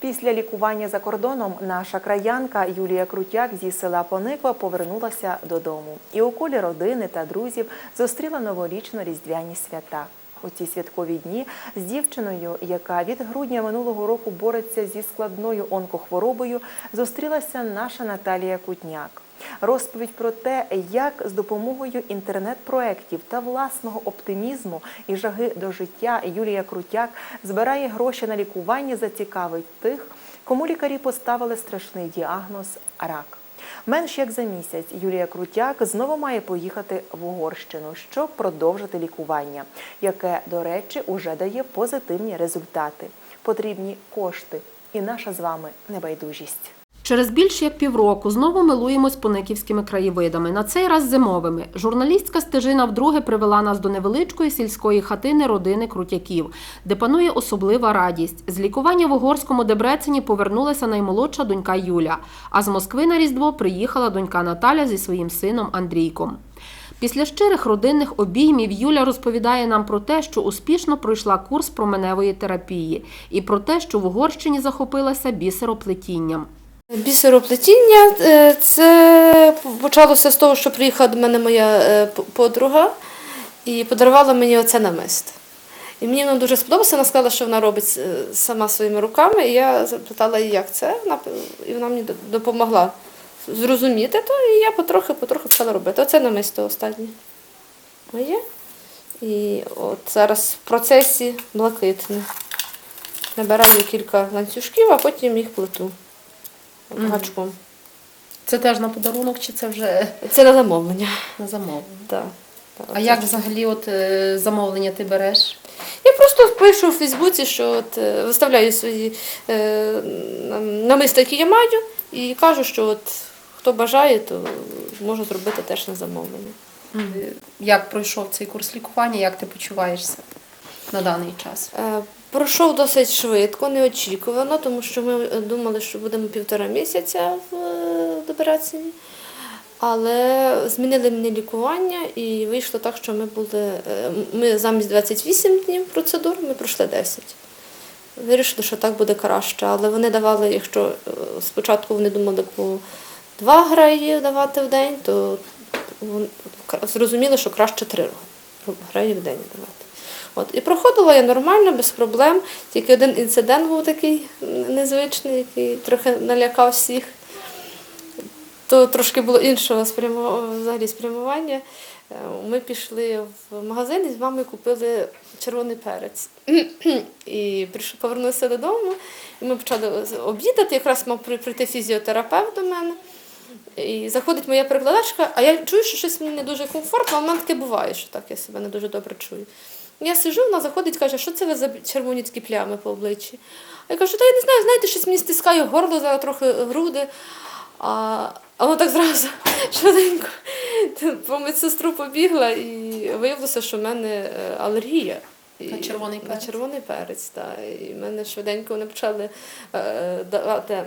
Після лікування за кордоном наша краянка Юлія Крутяк зі села Пониква повернулася додому і у колі родини та друзів зустріла новорічно-різдвяні свята. У ці святкові дні з дівчиною, яка від грудня минулого року бореться зі складною онкохворобою, зустрілася наша Наталія Кутняк. Розповідь про те, як з допомогою інтернет-проєктів та власного оптимізму і жаги до життя Юлія Крутяк збирає гроші на лікування, зацікавить тих, кому лікарі поставили страшний діагноз рак. Менш як за місяць Юлія Крутяк знову має поїхати в Угорщину, щоб продовжити лікування, яке, до речі, уже дає позитивні результати. Потрібні кошти і наша з вами небайдужість. Через більш як півроку знову милуємось пониківськими краєвидами, на цей раз зимовими. Журналістська стежина вдруге привела нас до невеличкої сільської хатини родини Крутяків, де панує особлива радість. З лікування в угорському Дебрецені повернулася наймолодша донька Юля, а з Москви на Різдво приїхала донька Наталя зі своїм сином Андрійком. Після щирих родинних обіймів Юля розповідає нам про те, що успішно пройшла курс променевої терапії, і про те, що в Угорщині захопилася бісероплетінням. Бісероплетіння е, це почалося з того, що приїхала до мене моя е, подруга і подарувала мені оце намист. І мені воно дуже сподобалося, вона сказала, що вона робить е, сама своїми руками. І я запитала її, як це. І вона мені допомогла зрозуміти то, і я потрохи-потрохи почала робити. Оце намисто останнє моє. І от зараз в процесі блакитне. Набираю кілька ланцюжків, а потім їх плету гачком. Це теж на подарунок, чи це вже Це на замовлення. на замовлення? Да. Да, А це як взагалі от е, замовлення ти береш? Я просто пишу у Фейсбуці, що от, е, виставляю свої е, нам- намиста, які я маю, і кажу, що от, хто бажає, то можу зробити теж на замовлення. Е, Як пройшов цей курс лікування, як ти почуваєшся на даний час? Е, Пройшов досить швидко, неочікувано, тому що ми е, думали, що будемо півтора місяця в е, операції. Але змінили мені лікування і вийшло так, що ми були. е, Ми замість 28 днів процедур ми пройшли 10. Вирішили, що так буде краще. Але вони давали, якщо спочатку вони думали по два граї давати в день, то зрозуміли, що краще три граї в день давати. От, і проходила я нормально, без проблем. Тільки один інцидент був такий незвичний, який трохи налякав всіх. То трошки було іншого взагалі спрямування. Е, Ми пішли в магазин і з мамою купили червоний перець. І повернулися додому, і ми почали обідати. Якраз мав прийти фізіотерапевт до мене. І заходить моя перекладачка, а я чую, що щось мені не дуже комфортно, а в мене таке буває, що так я себе не дуже добре чую. Я сижу, вона заходить і каже, що це ви за червоні такі плями по обличчі. А я кажу, та я не знаю, знаєте, щось мені стискає горло, зараз трохи груди. А, а вона так зразу швиденько по медсестру побігла і виявилося, що в мене е, алергія. І- На червоний На перець? червоний перець, так. І в мене швиденько вони почали е, давати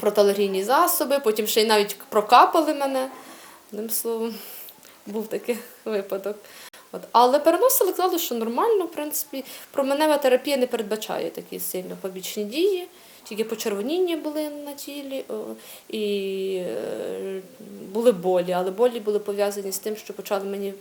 протиалергійні засоби, потім ще й навіть прокапали мене. Одним словом, був такий випадок. От. Але переносили, казали, що нормально, в принципі, променева терапія не передбачає такі сильно побічні дії, тільки почервоніння були на тілі о, і е, були болі, але болі були пов'язані з тим, що почали мені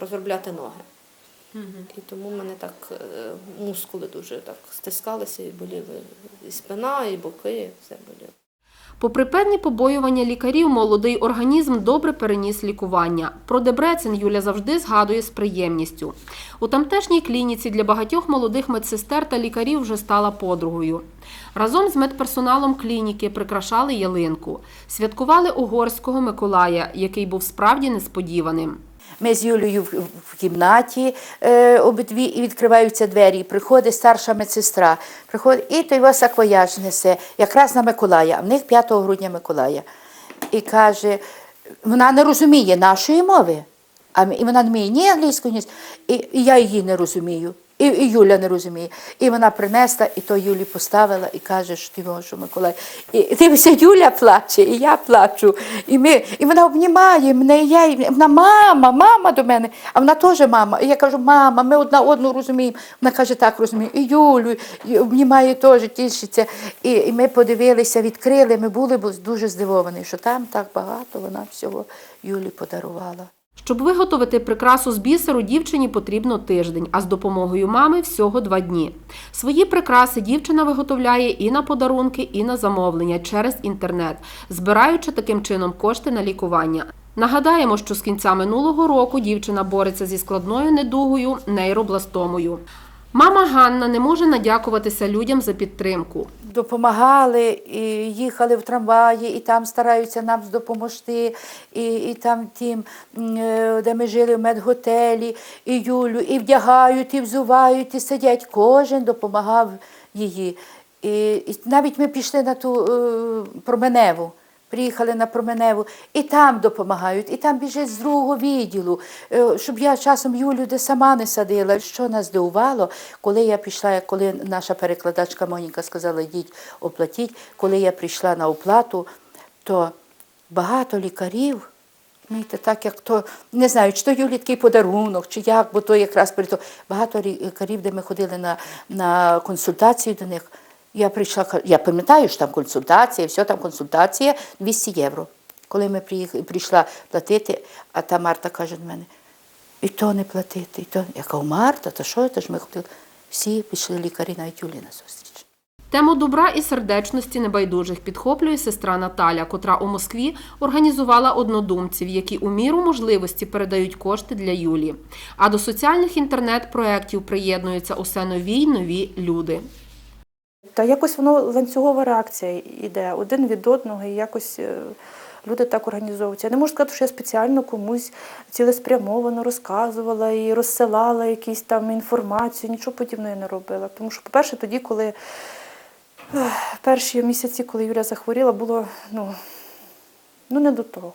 розробляти ноги. І тому мене так е, мускули дуже так стискалися і боліли і спина, і боки, і все боліло. Попри певні побоювання лікарів, молодий організм добре переніс лікування. Про Дебрецен Юля завжди згадує з приємністю. У тамтешній клініці для багатьох молодих медсестер та лікарів вже стала подругою. Разом з медперсоналом клініки прикрашали ялинку, святкували угорського Миколая, який був справді несподіваним. Ми з Юлею в, кімнаті е, обидві і відкриваються двері. І приходить старша медсестра, приходить і той вас аквояж несе, якраз на Миколая, а в них 5 грудня Миколая. І каже, вона не розуміє нашої мови. А і вона не вміє ні англійської, ні. І, і я її не розумію. І, і Юля не розуміє. І вона принесла, і то Юлі поставила і каже, що ти що Миколай. І дивися, Юля плаче, і я плачу. І, ми, і вона обнімає мене, і я, і вона мама, мама до мене, а вона теж мама. І я кажу, мама, ми одна одну розуміємо. Вона каже, так розумію. І Юлю і обнімає теж, тішиться. І, і ми подивилися, відкрили, ми були дуже здивовані, що там так багато вона всього Юлі подарувала. Щоб виготовити прикрасу з бісеру, дівчині потрібно тиждень, а з допомогою мами всього два дні. Свої прикраси дівчина виготовляє і на подарунки, і на замовлення через інтернет, збираючи таким чином кошти на лікування. Нагадаємо, що з кінця минулого року дівчина бореться зі складною недугою нейробластомою. Мама Ганна не може надякуватися людям за підтримку. допомагали, і їхали в трамваї, і там стараються нам допомогти, і, і там тим, е, де ми жили в медготелі, і Юлю, і вдягають, і взувають, і сидять. Кожен допомагав її. І, і навіть ми пішли на ту е, променеву. Приїхали на променеву, і там допомагають, і там біжить з другого відділу, е, щоб я часом Юлю де сама не садила. Що нас здивувало, коли я пішла, коли наша перекладачка Моніка сказала, йдіть, оплатіть, коли я прийшла на оплату, то багато лікарів. Знаєте, так як то не знаю, чи то Юлі такий подарунок, чи як, бо то якраз при то багато лікарів, де ми ходили на, на консультацію до них. Я прийшла, я пам'ятаю, що там консультація, все там консультація 200 євро. Коли ми приїх- прийшла платити, а та Марта каже до мене, і то не платити, і то. Я кажу, Марта, та що це ж ми ходили? Всі пішли лікарі, навіть Юлі на зустріч. Тему добра і сердечності небайдужих підхоплює сестра Наталя, котра у Москві організувала однодумців, які у міру можливості передають кошти для Юлі. А до соціальних інтернет-проєктів приєднуються усе нові й нові люди. Та якось воно ланцюгова реакція йде один від одного, і якось е, люди так організовуються. Я не можу сказати, що я спеціально комусь цілеспрямовано розказувала і розсилала якісь там інформацію, нічого подібного я не робила. Тому що, по-перше, тоді, коли перші місяці, коли Юля захворіла, було ну, ну не до того.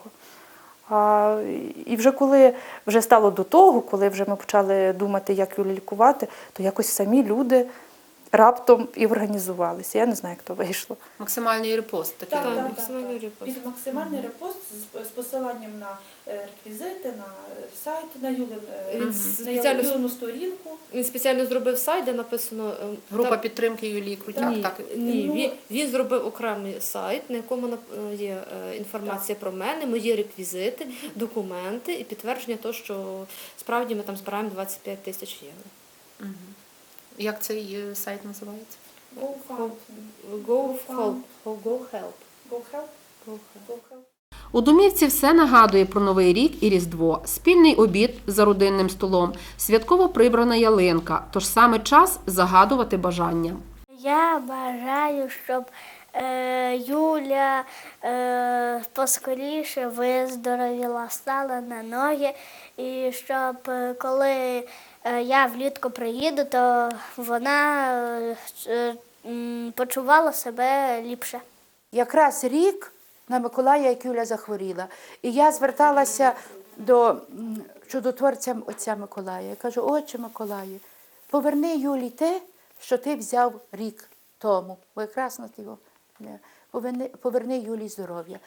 А, і вже коли вже стало до того, коли вже ми почали думати, як Юлю лікувати, то якось самі люди раптом і організувалися. Я не знаю, як то вийшло. Максимальний репост такий. Так, максимальний репост. Під максимальний репост з, з посиланням на е, реквізити, на е, сайт, на Юлин, е, Він на спеціально- Юлину сторінку. Він спеціально зробив сайт, де написано Група так, підтримки Юлії Крутяк. Ні, Так. ні Ну, він, він зробив окремий сайт, на якому нап- є е, інформація про мене, мої реквізити, документи і підтвердження того, що справді ми там збираємо 25 тисяч євро. Як цей е, сайт називається? Go Fund. Go Fund. help. Go help. Go Help. Go help. Go Help. У домівці все нагадує про Новий рік і Різдво, спільний обід за родинним столом, святково прибрана ялинка, тож саме час загадувати бажання. Я бажаю, щоб Юля е, поскоріше виздоровіла, стала на ноги, і щоб е, коли е, я влітку приїду, то вона е, е, почувала себе ліпше. Якраз рік на Миколая, як Юля захворіла. І я зверталася до чудотворця отця Миколая. Я кажу, отче Миколаю, поверни Юлі те, що ти взяв рік тому. Бо якраз його. Поверни, поверни Юлі здоров'я.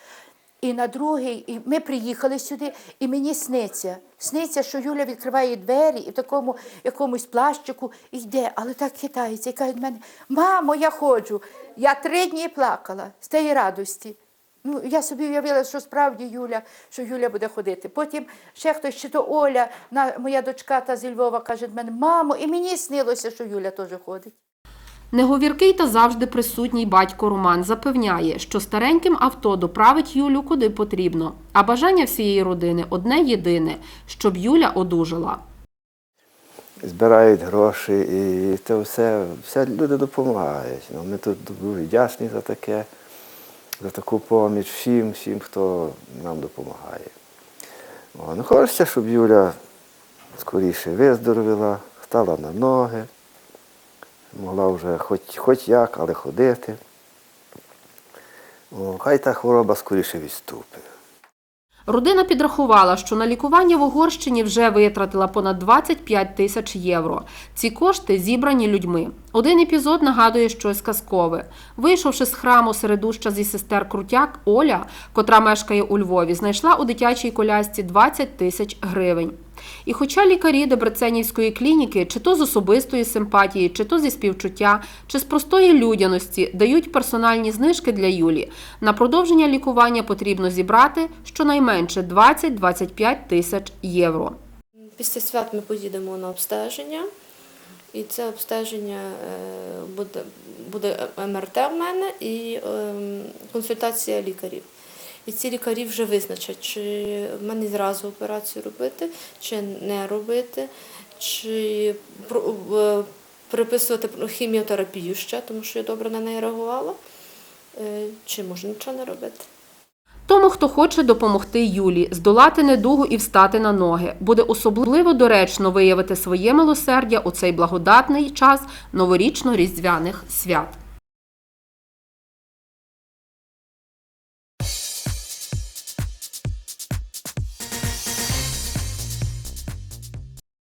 І на другий, і ми приїхали сюди, і мені сниться. Сниться, що Юля відкриває двері і в такому якомусь плащику йде, але так хитається. І каже до мене: мамо, я ходжу. Я три дні плакала з тієї радості. Ну, я собі уявила, що справді Юля, що Юля буде ходити. Потім ще хтось, чи то Оля, моя дочка та зі Львова, каже до мене, мамо, і мені снилося, що Юля теж ходить. Неговіркий та завжди присутній батько Роман запевняє, що стареньким авто доправить Юлю куди потрібно, а бажання всієї родини одне єдине, щоб Юля одужала. збирають гроші, і це все, все люди допомагають. Ну, ми тут дуже вдячні за таке, за таку поміч всім, всім, хто нам допомагає. Ну, хочеться, щоб Юля скоріше виздоровіла, стала на ноги, могла вже хоч, хоч як, але ходити. О, хай та хвороба скоріше відступить. Родина підрахувала, що на лікування в Угорщині вже витратила понад 25 тисяч євро. Ці кошти зібрані людьми. Один епізод нагадує щось казкове. Вийшовши з храму середуща зі сестер Крутяк, Оля, котра мешкає у Львові, знайшла у дитячій колясці 20 тисяч гривень. І хоча лікарі Дебреценівської клініки, чи то з особистої симпатії, чи то зі співчуття, чи з простої людяності дають персональні знижки для Юлі, на продовження лікування потрібно зібрати щонайменше 20-25 тисяч євро. Після свят ми поїдемо на обстеження, і це обстеження е, буде, буде МРТ в мене і ем, консультація лікарів. І ці лікарі вже визначать, чи в мене зразу операцію робити, чи не робити, чи е, приписувати хіміотерапію ще, тому що я добре на неї реагувала, е, чи може нічого не робити. Тому, хто хоче допомогти Юлі здолати недугу і встати на ноги, буде особливо доречно виявити своє милосердя у цей благодатний час новорічно-різдвяних свят.